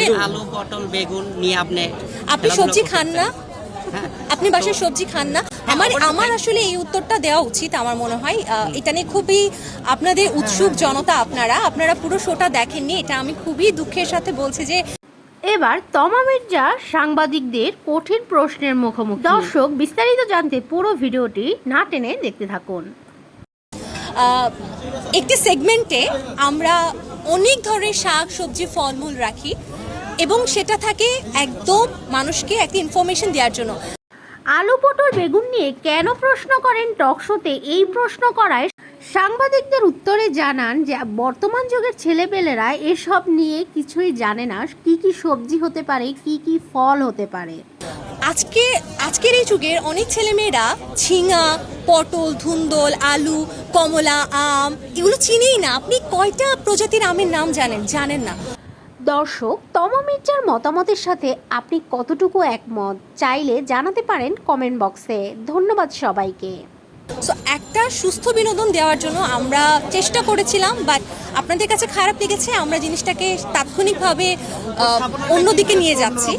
খাবেন আলু পটল বেগুন নিয়ে আপনি আপনি সবজি খান না? হ্যাঁ। আপনি বাসায় সবজি খান না? আমার আমার আসলে এই উত্তরটা দেওয়া উচিত আমার মনে হয়। আহ, এটা নিয়ে খুবই আপনাদের উৎসুক জনতা আপনারা। আপনারা পুরো শোটা দেখেননি এটা আমি খুবই দুঃখের সাথে বলছি যে এবার তমা মির্জা সাংবাদিকদের কঠিন প্রশ্নের মুখোমুখি। দর্শক বিস্তারিত জানতে পুরো ভিডিওটি না টেনে দেখতে থাকুন। আহ, একটি সেগমেন্টে আমরা অনেক ধরনের শাক সবজি ফলমূল রাখি। এবং সেটা থাকে একদম মানুষকে একটা ইনফরমেশন দেওয়ার জন্য। আলু পটল বেগুন নিয়ে কেন প্রশ্ন করেন টক শোতে? এই প্রশ্ন করায় সাংবাদিকদের উত্তরে জানান যে বর্তমান যুগের ছেলেপেলেরা এসব নিয়ে কিছুই জানে না। কি কি সবজি হতে পারে কি কি ফল হতে পারে। আজকে আজকের এই যুগের অনেক ছেলেমেয়েরা ঝিঙা পটল ধুন্দল আলু কমলা আম এগুলো চিনেই না। আপনি কয়টা প্রজাতির আমের নাম জানেন? জানেন না। দর্শক, তমা মির্জার মতামতের সাথে আপনি কতটুকু একমত চাইলে জানাতে পারেন কমেন্ট বক্সে ধন্যবাদ সবাইকে। সো একটা সুস্থ বিনোদন দেওয়ার জন্য আমরা চেষ্টা করেছিলাম বাট আপনাদের কাছে খারাপ লেগেছে, আমরা জিনিসটাকে তাৎক্ষণিকভাবে অন্যদিকে নিয়ে যাচ্ছি।